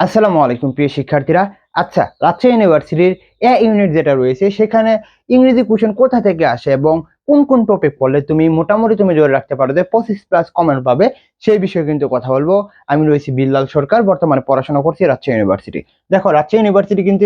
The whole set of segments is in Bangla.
আসসালামু আলাইকুম, প্রিয় শিক্ষার্থীরা। আচ্ছা রাজশাহী ইউনিভার্সিটির এ ইউনিট যেটা রয়েছে, সেখানে ইংরেজি কোশ্চেন কোথা থেকে আসে এবং কোন কোন টপিক পড়লে তুমি মোটামুটি তুমি ধরে রাখতে পারো যে পঁচিশ প্লাস কমেন্ট পাবে, সেই বিষয়ে কিন্তু কথা বলব। আমি রয়েছি বিল্লাল সরকার, বর্তমানে পড়াশোনা করছি রাজশাহী ইউনিভার্সিটি দেখো, রাজশাহী ইউনিভার্সিটি কিন্তু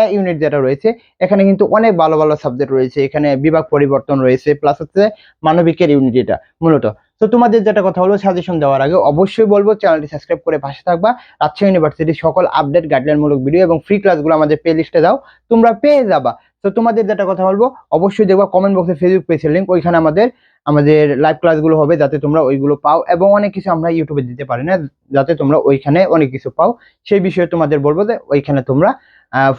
এ ইউনিট যেটা রয়েছে, এখানে কিন্তু অনেক ভালো ভালো সাবজেক্ট রয়েছে। এখানে বিভাগ পরিবর্তন রয়েছে প্লাস হচ্ছে মানবিকের ইউনিট এটা, মূলত। তো তোমাদের যেটা কথা হলো সাজেশন দেওয়ার আগে অবশ্যই বলব চ্যানেলটি সাবস্ক্রাইব করে পাশে থাকবা। রাজশাহী ইউনিভার্সিটির সকল আপডেট গাইডলাইনমূলক ভিডিও এবং ফ্রি ক্লাসগুলো আমাদের প্লে লিস্টে দাও, তোমরা পেয়ে যাবা। তো তোমাদের যেটা কথা বলব, অবশ্যই দেখবা কমেন্ট বক্সে ফেসবুক পেজের লিঙ্ক ওইখানে আমাদের আমাদের লাইভ ক্লাসগুলো হবে, যাতে তোমরা ওইগুলো পাও এবং অনেক কিছু আমরা ইউটিউবে দিতে পারি না, যাতে তোমরা ওইখানে অনেক কিছু পাও। সেই বিষয়ে তোমাদের বলব যে ওইখানে তোমরা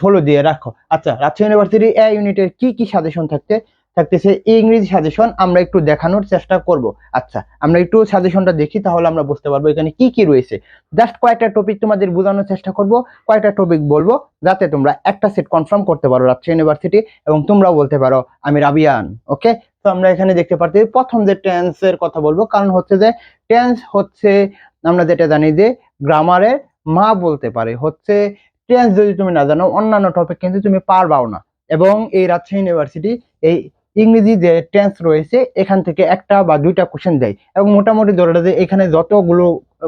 ফলো দিয়ে রাখো। আচ্ছা রাজশাহী ইউনিভার্সিটি এ ইউনিটের কি কি সাজেশন থাকতে? থাকতেছে ইংরেজি সাজেশন আমরা একটু দেখানোর চেষ্টা করব। আচ্ছা আমরা একটু সাজেশনটা দেখি, তাহলে আমরা বুঝতে পারব এখানে কি কি রয়েছে। জাস্ট কয়েকটা টপিক তোমাদের বোঝানোর চেষ্টা করব, কয়েকটা টপিক বলব, যাতে তোমরা একটা সেট কনফার্ম করতে পারো রাজশাহী ইউনিভার্সিটি এবং তোমরাও বলতে পারো, আমি রাবিয়ান ওকে তো আমরা এখানে দেখতে পাচ্ছি প্রথম যে টেন্স এর কথা বলব, কারণ হচ্ছে যে টেন্স হচ্ছে, আমরা যেটা জানি যে গ্রামারের মা বলতে পারে। হচ্ছে টেন্স যদি তুমি না জানো, অন্যান্য টপিক কিন্তু তুমি পারবাও না। এবং এই রাজশাহী ইউনিভার্সিটি এই ইংরেজি যে টেন্স রয়েছে, এখান থেকে একটা বা দুইটা কোশ্চেন দেয়। এবং মোটামুটি ধরে যে এখানে যতগুলো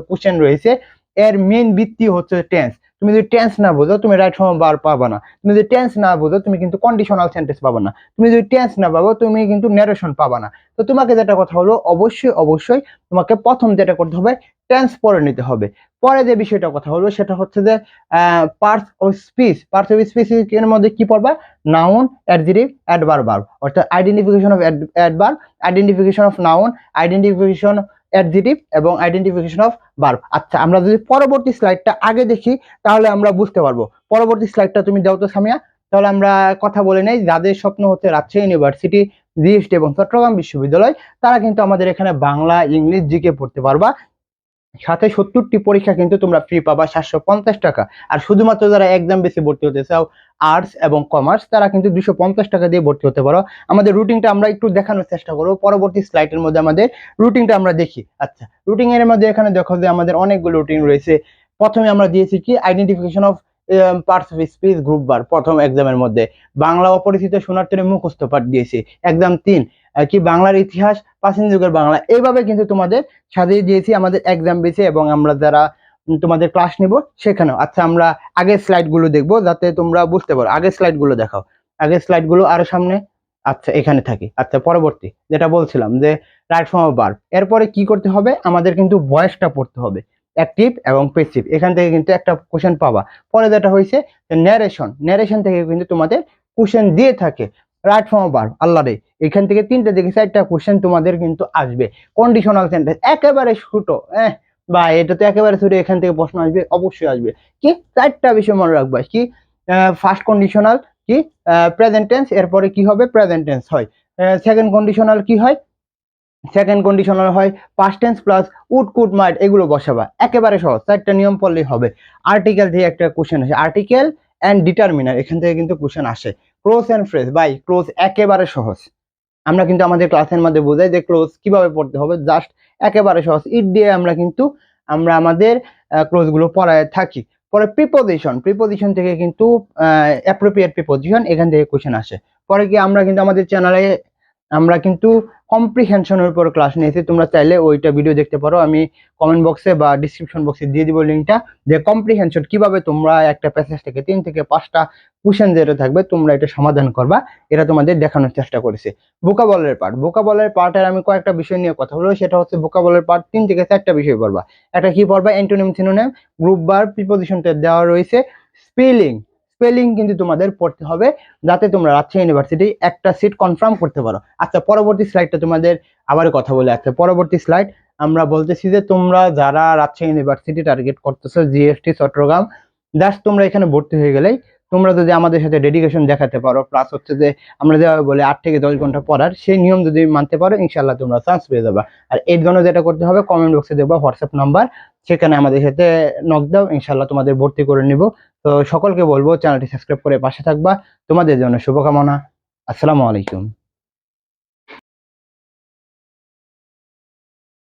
কোশ্চেন রয়েছে, এর মেন ভিত্তি হচ্ছে টেন্স তুমি যদি টেন্স না বোঝো, তুমি রাইট ফর্ম বার পাবা না। তুমি যদি টেন্স না বোঝো, তুমি কিন্তু কন্ডিশনাল সেন্টেন্স পাবা না। তুমি যদি টেন্স না পাবো, তুমি কিন্তু ন্যারেশন পাবা না। তো তোমাকে যেটা কথা হলো, অবশ্যই অবশ্যই তোমাকে প্রথম যেটা করতে হবে টেন্স পরে নিতে হবে। পরে যে বিষয়টা কথা হলো, সেটা হচ্ছে যে parts of speech parts of speech এর মধ্যে কি পড়বা? নাউন অ্যাডজেটিভ অ্যাডভার্ব ভার্ব অর্থাৎ identification of adverb identification of noun identification adjective এবং আইডেন্টিফিকেশন অফ বার্ব আচ্ছা আমরা যদি পরবর্তী স্লাইডটা আগে দেখি, তাহলে আমরা বুঝতে পারব। পরবর্তী স্লাইডটা তুমি দাও তো সামিয়া। তাহলে আমরা কথা বলে নেই। যাদের স্বপ্ন হচ্ছে রাজশাহী ইউনিভার্সিটি জিএসটি এবং চট্টগ্রাম বিশ্ববিদ্যালয়, তারা কিন্তু আমাদের এখানে বাংলা, ইংলিশ জিকে পড়তে পারবা। সাথে সত্তরটি পরীক্ষা কিন্তু তোমরা ফ্রি পাবা সাতশো পঞ্চাশ টাকা। আর শুধুমাত্র যারা এক্সাম বেশি ভর্তি হতে চাও আর্টস এবং কমার্স তারা কিন্তু দুশো পঞ্চাশ টাকা দিয়ে ভর্তি হতে পারো। আমাদের রুটিনটা আমরা একটু দেখানোর চেষ্টা করব। পরবর্তী স্লাইডের মধ্যে আমাদের রুটিনটা আমরা দেখি। আচ্ছা রুটিনের মধ্যে এখানে দেখো যে আমাদের অনেকগুলো রুটিন রয়েছে। প্রথমে আমরা দিয়েছি কি? Identification of parts of speech group বার প্রথম এক্সামের মধ্যে। বাংলা অপরিচিত শোনার্থের মুখস্থ পাঠ দিয়েছি। এক্সাম তিন কি বাংলার ইতিহাস, প্রাচীন যুগের বাংলা। এইভাবে কিন্তু তোমাদের সাজিয়ে দিয়েছি আমাদের এক্সাম বেছে এবং আমরা যারা তোমাদের ক্লাস নিব সেখানেও। আচ্ছা আমরা আগের স্লাইডগুলো দেখব যাতে তোমরা বুঝতে পারো। আগের স্লাইডগুলো দেখাও। আগের স্লাইডগুলো আরও সামনে। আচ্ছা এখানে থাকি। আচ্ছা পরবর্তী, যেটা বলছিলাম যে রাইট ফর্ম অফ বার্ব এরপরে কি করতে হবে? আমাদের কিন্তু ভয়েসটা পড়তে হবে। অ্যাক্টিভ এবং পেসিভ এখান থেকে কিন্তু একটা কোশ্চেন পাবা। পরে যেটা হয়েছে ন্যারেশন ন্যারেশন থেকে কিন্তু তোমাদের কোশ্চেন দিয়ে থাকে। রাইট ফর্ম বার আল্লাহ এখান থেকে তিনটে থেকে চারটা কোশ্চেন তোমাদের কিন্তু আসবে। কন্ডিশনাল সেন্টেন্স একেবারে ছোটো হ্যাঁ? বা এটা তো একেবারে ছোটো, এখান থেকে প্রশ্ন আসবে, অবশ্যই আসবে। কি? চারটা বিষয় মনে রাখবা। কি? ফার্স্ট কন্ডিশনাল কি? প্রেজেন্ট টেন্স এরপরে কি হবে? প্রেজেন্ট টেন্স হয়। সেকেন্ড কন্ডিশনাল কি হয়? সেকেন্ড কন্ডিশনাল হয় past tense plus would could might এগুলো বসাবা। একেবারে সহজ, চারটা নিয়ম পড়লেই হবে। আর্টিকেল থেকে একটা কোশ্চেন আসে। আর্টিকেল অ্যান্ড ডিটারমিনার এখান থেকে কিন্তু কোশ্চেন আসে। Clause and phrase by clause একেবারে সহজ। আমরা কিন্তু আমাদের ক্লাসের মধ্যে বোঝাই যে ক্লোজ কীভাবে পড়তে হবে জাস্ট একেবারে সহজ। ইট দিয়ে আমরা কিন্তু, আমরা আমাদের ক্লোজগুলো পড়ায় থাকি। পরে প্রিপোজিশন প্রিপোজিশন থেকে কিন্তু অ্যাপ্রোপ্রিয়েট প্রিপোজিশন এখান থেকে কোশ্চেন আসে। পরে কি আমরা কিন্তু আমাদের চ্যানেলে আমরা কিন্তু কম্প্রিহেনশনের উপর ক্লাস নিয়েছি। তোমরা চাইলে ওইটা ভিডিও দেখতে পারো। আমি কমেন্ট বক্সে বা ডিসক্রিপশন বক্সে দিয়ে দিব লিঙ্কটা যে কম্প্রিহেনশন কীভাবে তোমরা একটা প্যাসেজ থেকে তিন থেকে পাঁচটা কোশ্চেন যেটা থাকবে, তোমরা এটা সমাধান করবা। এটা তোমাদের দেখানোর চেষ্টা করেছে। বোকাবলের পার্ট বোকাবলের পার্টের আমি কয়েকটা বিষয় নিয়ে কথা বলব। সেটা হচ্ছে বোকাবলের পার্ট তিন থেকে চারটা বিষয় পড়বা। একটা কি পড়বা? অ্যান্টোনিম সিনোনিম গ্রুপ বার প্রিপোজিশনটা দেওয়া রয়েছে। স্পেলিং স্পেলিং কিন্তু তোমাদের পড়তে হবে যাতে তোমরা রাজশাহী ইউনিভার্সিটি একটা সিট কনফার্ম করতে পারো। আচ্ছা পরবর্তী স্লাইডটা তোমাদের আবার কথা বলে আচ্ছা পরবর্তী স্লাইড আমরা বলতেছি যে তোমরা যারা রাজশাহী ইউনিভার্সিটি টার্গেট করতেছো জিএসটি চট্টগ্রাম জাস্ট তোমরা এখানে ভর্তি হয়ে গেলেই তোমরা যদি আমাদের সাথে ডেডিকেশন দেখাতে পারো প্লাস হচ্ছে যে আমরা যেভাবে বলে আট থেকে দশ ঘণ্টা পড়ার, সেই নিয়ম যদি মানতে পারো ইনশাল্লাহ তোমরা চান্স পেয়ে যাবে। আর এর জন্য যেটা করতে হবে কমেন্ট বক্সে দেবো হোয়াটসঅ্যাপ নাম্বার সেখানে আমাদের সাথে নক দাও ইনশাল্লাহ তোমাদের ভর্তি করে নিব। তো সকলকে বলব চ্যানেলটি সাবস্ক্রাইব করে পাশে থাকবা। তোমাদের জন্য শুভকামনা। আসসালামু আলাইকুম।